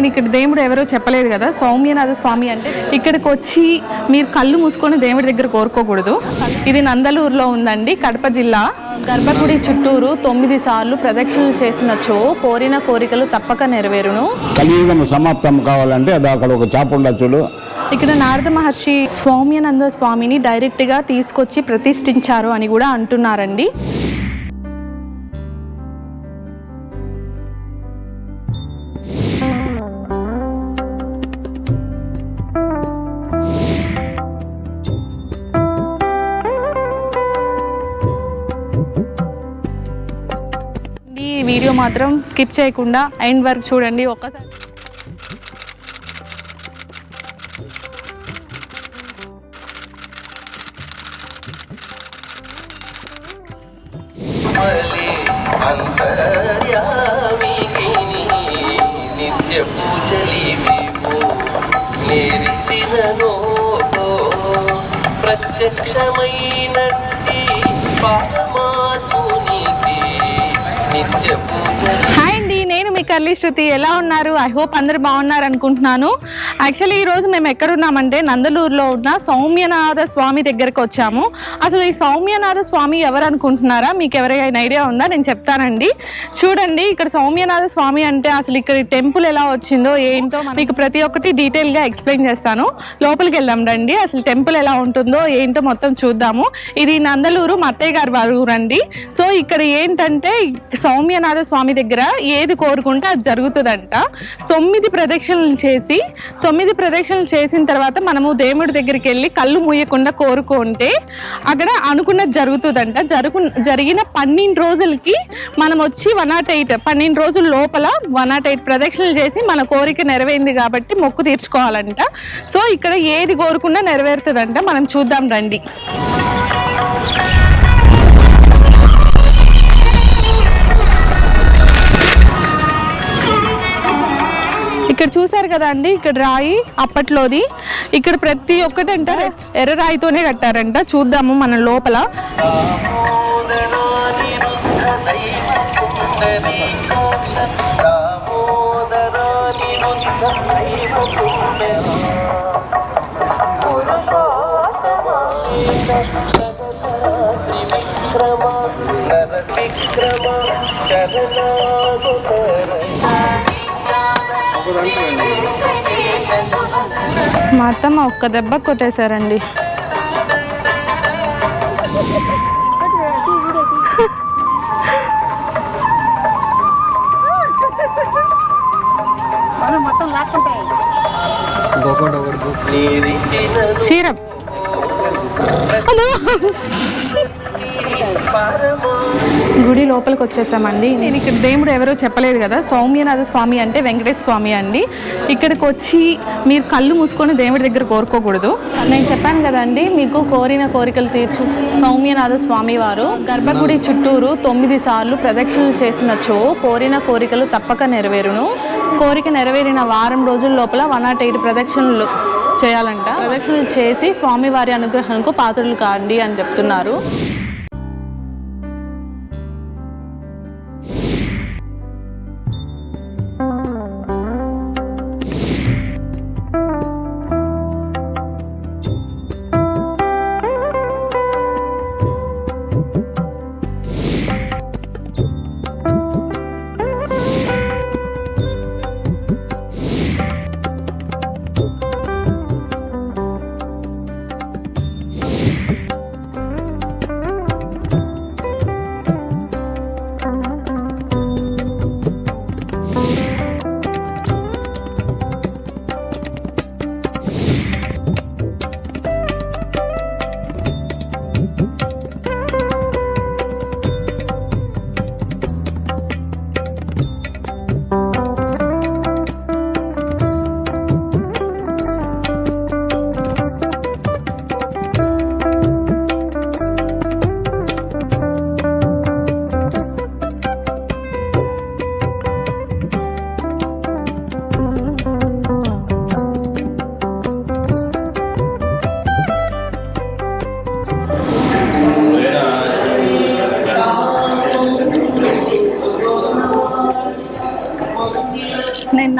నేను ఇక్కడ దేవుడు ఎవరో చెప్పలేదు కదా సౌమ్యనాథ స్వామి అంటే ఇక్కడికి వచ్చి మీరు కళ్ళు మూసుకొని దేవుడి దగ్గర కోరుకోకూడదు. ఇది నందలూరులో ఉందండి కడప జిల్లా. గర్భగుడి చుట్టూరు తొమ్మిది సార్లు ప్రదక్షిణలు చేసినచో కోరిన కోరికలు తప్పక నెరవేరును. కలియుగం సమాప్తం కావాలంటే అది అక్కడ ఒక చాప ఉండదు చూడు ఇక్కడ నారద మహర్షి సౌమ్యానంద స్వామిని డైరెక్ట్గా తీసుకొచ్చి ప్రతిష్ఠించారు అని కూడా అంటున్నారండి. ఈ వీడియో మాత్రం స్కిప్ చేయకుండా ఎండ్ వరకు చూడండి ఒక్కసారి. ప్రత్యక్షమైనట్టి 谢 కర్లీ శృతి ఎలా ఉన్నారు? ఐ హోప్ అందరు బాగున్నారు అనుకుంటున్నాను. యాక్చువల్లీ ఈరోజు మేము ఎక్కడున్నామంటే నందలూరులో ఉన్న సౌమ్యనాథ స్వామి దగ్గరకు వచ్చాము. అసలు ఈ సౌమ్యనాథ స్వామి ఎవరు అనుకుంటున్నారా? మీకు ఎవరికైనా ఐడియా ఉందా? నేను చెప్తానండి. చూడండి ఇక్కడ సౌమ్యనాథ స్వామి అంటే అసలు ఇక్కడ టెంపుల్ ఎలా వచ్చిందో ఏంటో మీకు ప్రతి ఒక్కటి డీటెయిల్గా ఎక్స్ప్లెయిన్ చేస్తాను. లోపలికి వెళ్దాం రండి. అసలు టెంపుల్ ఎలా ఉంటుందో ఏంటో మొత్తం చూద్దాము. ఇది నందలూరు మా అత్తయ్య గారి వారి ఊరండి. సో ఇక్కడ ఏంటంటే సౌమ్యనాథ స్వామి దగ్గర ఏది కోరుకుంటే అది జరుగుతుందంట. తొమ్మిది ప్రదక్షిణలు చేసి తొమ్మిది ప్రదక్షిణలు చేసిన తర్వాత మనము దేవుడి దగ్గరికి వెళ్ళి కళ్ళు మూయకుండా కోరుకుంటే అక్కడ అనుకున్నది జరుగుతుందంట. జరుగు జరిగిన పన్నెండు రోజులకి మనం వచ్చి వన్ నాట్ ఎయిట్ పన్నెండు రోజుల లోపల వన్ నాట్ ఎయిట్ ప్రదక్షిణలు చేసి మన కోరిక నెరవేరింది కాబట్టి మొక్కు తీర్చుకోవాలంట. సో ఇక్కడ ఏది కోరుకున్నా నెరవేరుతుందంట. మనం చూద్దాం రండి. ఇక్కడ చూసారు కదా అండి ఇక్కడ రాయి అప్పట్లోది. ఇక్కడ ప్రతి ఒక్కటి అంట ఎర్ర రాయితోనే కట్టారంట. చూద్దాము మన లోపల. విక్రమ విక్రమ మా అత్తమ్మ ఒక్క దెబ్బ కొట్టేశారండి చీర అమ్మో! గుడి లోపలికి వచ్చేసామండి. నేను ఇక్కడ దేవుడు ఎవరో చెప్పలేదు కదా సౌమ్యనాథ స్వామి అంటే వెంకటేశ్వర స్వామి అండి. ఇక్కడికి వచ్చి మీరు కళ్ళు మూసుకొని దేవుడి దగ్గర కోరుకోకూడదు. నేను చెప్పాను కదండి మీకు కోరిన కోరికలు తీర్చు సౌమ్యనాథ స్వామి వారు. గర్భగుడి చుట్టూరు తొమ్మిది సార్లు ప్రదక్షిణలు చేసినచో కోరిన కోరికలు తప్పక నెరవేరును. కోరిక నెరవేరిన వారం రోజుల లోపల వన్ నాట్ ఎయిట్ ప్రదక్షిణలు చేయాలంట. ప్రదక్షిణలు చేసి స్వామివారి అనుగ్రహంకు పాత్రలు కాండి అని చెప్తున్నారు.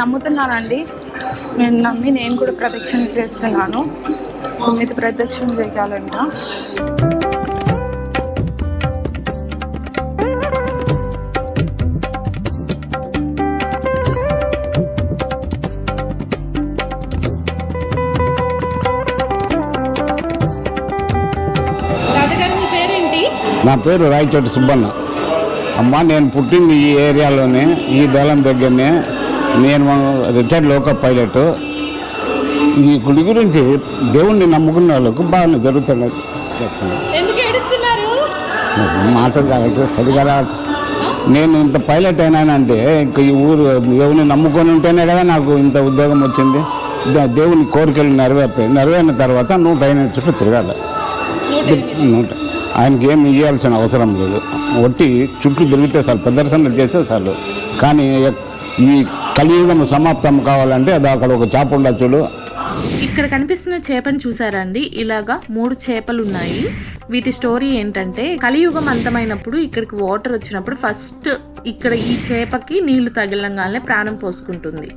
నమ్ముతున్నానండి. నేను నమ్మి నేను కూడా ప్రదక్షిణ చేస్తున్నాను. తొమ్మిది ప్రదక్షిణ చేయాలంట. నా పేరు రాయచోటి సుబ్బన్న. అమ్మ నేను పుట్టింది ఈ ఏరియాలోనే ఈ దళం దగ్గరనే. నేను రిటైర్డ్ లోకల్ పైలట్. ఈ గుడి గురించి దేవుణ్ణి నమ్ముకున్న వాళ్ళకు బాగానే జరుగుతున్నది మాటలు కాదు సరిగా నేను ఇంత పైలట్ అయినానంటే ఇంక ఈ ఊరు దేవుని నమ్ముకొని ఉంటేనే కదా నాకు ఇంత ఉద్యోగం వచ్చింది. దేవుని కోరికలు నెరవేర్తాయి నెరవేరిన తర్వాత నూట ఎనిమిది చుట్టూ తిరగాలి. నూట ఆయనకి ఏమి ఇవ్వాల్సిన అవసరం లేదు. ఒట్టి చుట్టూ తిరిగితే చాలు ప్రదర్శనలు చేస్తే చాలు. కానీ ఈ కలియుగం సమాప్తం కావాలంటే అది అక్కడ ఒక చేప ఉండదు ఇక్కడ కనిపిస్తున్న చేపని చూసారండి. ఇలాగా మూడు చేపలు ఉన్నాయి. వీటి స్టోరీ ఏంటంటే కలియుగం అంతమైనప్పుడు ఇక్కడికి వాటర్ వచ్చినప్పుడు ఫస్ట్ ఇక్కడ ఈ చేపకి నీళ్ళు తగిలంగానే ప్రాణం పోసుకుంటుంది.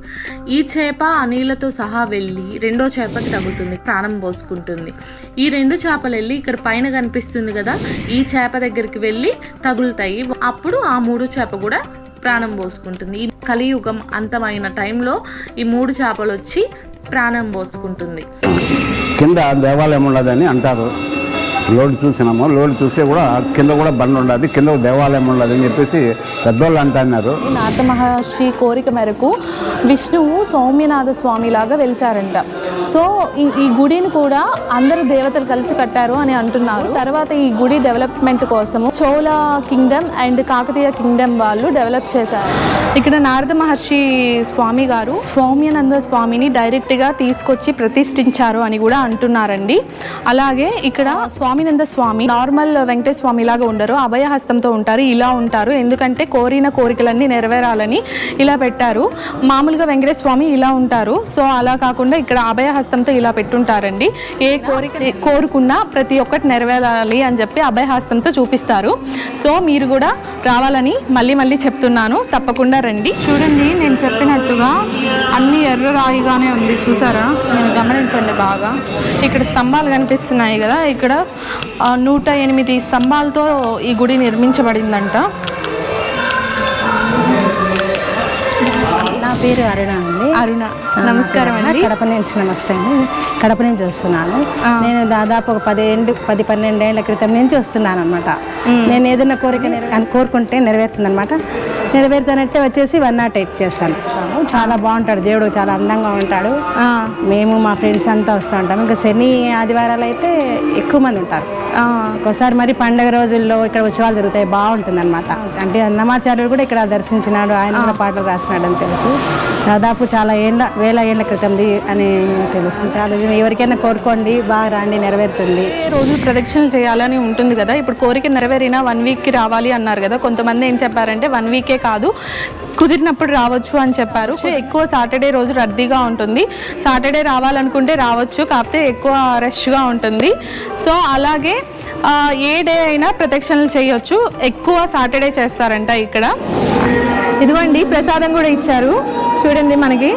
ఈ చేప ఆ నీళ్ళతో సహా వెళ్ళి రెండో చేపకి తగులుతుంది ప్రాణం పోసుకుంటుంది. ఈ రెండు చేపలు వెళ్ళి ఇక్కడ పైన కనిపిస్తుంది కదా ఈ చేప దగ్గరికి వెళ్ళి తగులుతాయి. అప్పుడు ఆ మూడు చేప కూడా ప్రాణం పోసుకుంటుంది. ఈ కలియుగం అంతమైన టైంలో ఈ మూడు చేపలు వచ్చి ప్రాణం పోసుకుంటుంది. కింద దేవాలయం ఉన్నదని అంటారు. లోడ్ చూసినాము. లోడ్ చూస్తే కూడా కింద కూడా బండి ఉండదు. కింద దేవాలయం ఉండదు అని చెప్పేసి పెద్దోళ్ళు అంటున్నారు నారద మహర్షి కోరిక మేరకు విష్ణువు సౌమ్యనాథ స్వామి లాగా వెలిసారంట సో ఈ ఈ గుడిని కూడా అందరు దేవతలు కలిసి కట్టారు అని అంటున్నారు. తర్వాత ఈ గుడి డెవలప్మెంట్ కోసము Chola kingdom and Kakatiya kingdom వాళ్ళు డెవలప్ చేశారు. ఇక్కడ నారద మహర్షి స్వామి గారు సౌమ్యనంద స్వామిని డైరెక్ట్గా తీసుకొచ్చి ప్రతిష్ఠించారు అని కూడా అంటున్నారండి. అలాగే ఇక్కడ స్వామినంద స్వామి నార్మల్ వెంకటేశ్వర స్వామి లాగా ఉండరు అభయహస్తంతో ఉంటారు ఇలా ఉంటారు. ఎందుకంటే కోరిన కోరికలన్నీ నెరవేరాలని ఇలా పెట్టారు. మామూలుగా వెంకటేశ్వర స్వామి ఇలా ఉంటారు. సో అలా కాకుండా ఇక్కడ అభయహస్తంతో ఇలా పెట్టుంటారండి. ఏ కోరిక కోరుకున్నా ప్రతి ఒక్కటి నెరవేరాలి అని చెప్పి అభయహస్తంతో చూపిస్తారు. సో మీరు కూడా రావాలని మళ్ళీ మళ్ళీ చెప్తున్నాను. తప్పకుండా రండి. చూడండి నేను చెప్పినట్టుగా అన్ని ఎర్ర రాయిగానే ఉంది. చూసారా? నేను గమనించండి బాగా. ఇక్కడ స్తంభాలు కనిపిస్తున్నాయి కదా ఇక్కడ నూట ఎనిమిది స్తంభాలతో ఈ గుడి నిర్మించబడిందంట. నా పేరు అరుణ అండి అరుణ నమస్కారం అండి. కడప నుంచి నమస్తే అండి. కడప నుంచి వస్తున్నాను. నేను దాదాపు ఒక పదేండు పది పన్నెండేళ్ళ క్రితం నుంచి వస్తున్నాను అనమాట నేను ఏదైనా కోరిక కోరుకుంటే నెరవేరుతుంది అనమాట నెరవేరుతానంటే వచ్చేసి వన్ నాట్ ఎయిట్ చేస్తాను. చాలా బాగుంటాడు దేవుడు చాలా అందంగా ఉంటాడు. మేము మా ఫ్రెండ్స్ అంతా వస్తూ ఉంటాం. ఇంకా శని ఆదివారాలు అయితే ఎక్కువ మంది ఉంటారు. ఒకసారి మరి పండగ రోజుల్లో ఇక్కడ ఉత్సవాలు జరుగుతాయి బాగుంటుంది అనమాట అంటే అన్నమాచార్యుడు కూడా ఇక్కడ దర్శించినాడు ఆయన కూడా పాటలు రాసినాడు అని తెలుసు. దాదాపు చాలా ఏండ్ల వేల ఏళ్ళ క్రితంది అని తెలుసు చాలా ఎవరికైనా కోరుకోండి బాగా రాండి నెరవేరుతుంది. ఏ రోజు ప్రదక్షిణలు చేయాలని ఉంటుంది కదా ఇప్పుడు కోరిక నెరవేరిన వన్ వీక్కి రావాలి అన్నారు కదా కొంతమంది ఏం చెప్పారంటే వన్ వీకే కాదు కుదిరినప్పుడు రావచ్చు అని చెప్పారు. ఎక్కువ సాటర్డే రోజు రద్దీగా ఉంటుంది. సాటర్డే రావాలనుకుంటే రావచ్చు కాకపోతే ఎక్కువ రష్గా ఉంటుంది. సో అలాగే ఏ డే అయినా ప్రదక్షిణలు చేయొచ్చు. ఎక్కువ సాటర్డే చేస్తారంట ఇక్కడ. ఇదిగోండి ప్రసాదం కూడా ఇచ్చారు. చూడండి మనకి.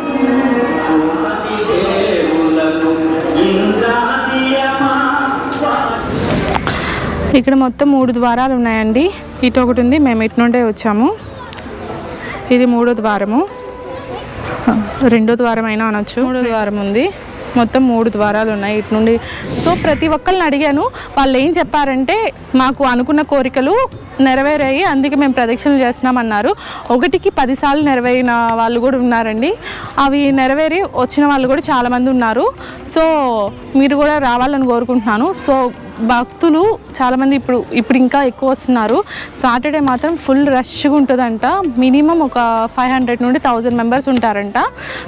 ఇక్కడ మొత్తం మూడు ద్వారాలు ఉన్నాయండి. ఇటు ఒకటి ఉంది మేము ఇటు నుండే వచ్చాము. ఇది మూడో ద్వారము. రెండో ద్వారం అయినా అనొచ్చు. మూడో ద్వారం ఉంది. మొత్తం మూడు ద్వారాలు ఉన్నాయి. ఇటు నుండి సో ప్రతి ఒక్కరిని అడిగాను. వాళ్ళు ఏం చెప్పారంటే మాకు అనుకున్న కోరికలు నెరవేరాయి అందుకే మేము ప్రదక్షిణలు చేస్తున్నామన్నారు. ఒకటికి పదిసార్లు నెరవేరిన వాళ్ళు కూడా ఉన్నారండి. అవి నెరవేరి వచ్చిన వాళ్ళు కూడా చాలామంది ఉన్నారు. సో మీరు కూడా రావాలని కోరుకుంటున్నాను. సో భక్తులు చాలామంది ఇప్పుడు ఇప్పుడు ఇంకా ఎక్కువ వస్తున్నారు. సాటర్డే మాత్రం ఫుల్ రష్గా ఉంటుందంట. మినిమం ఒక ఫైవ్ హండ్రెడ్ నుండి థౌజండ్ మెంబర్స్ ఉంటారంట.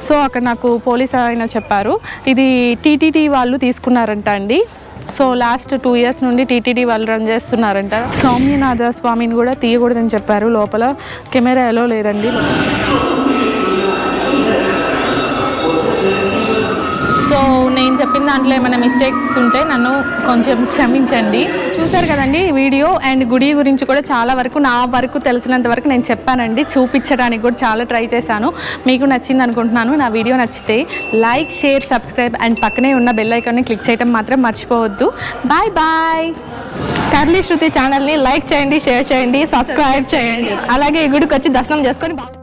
సో అక్కడ నాకు పోలీస్ ఆయన చెప్పారు. ఇది టీటీడీ వాళ్ళు తీసుకున్నారంట అండి. సో లాస్ట్ టూ ఇయర్స్ నుండి టీటీడీ వాళ్ళు రన్ చేస్తున్నారంట. సౌమ్యనాథ స్వామిని కూడా తీయకూడదని చెప్పారు. లోపల కెమెరా ఎలా లేదండి. చెప్పిన దాంట్లో ఏమైనా మిస్టేక్స్ ఉంటే నన్ను కొంచెం క్షమించండి. చూసారు కదండి వీడియో అండ్ గుడి గురించి కూడా చాలా వరకు నా వరకు తెలిసినంత వరకు నేను చెప్పానండి. చూపించడానికి కూడా చాలా ట్రై చేశాను. మీకు నచ్చింది అనుకుంటున్నాను. నా వీడియో నచ్చితే లైక్ షేర్ సబ్స్క్రైబ్ అండ్ పక్కనే ఉన్న బెల్ ఐకాన్ని క్లిక్ చేయడం మాత్రం మర్చిపోవద్దు. Bye bye. కర్లీ శృతి ఛానల్ని లైక్ చేయండి షేర్ చేయండి సబ్స్క్రైబ్ చేయండి. అలాగే ఈ గుడికి వచ్చి దర్శనం చేసుకొని బాగా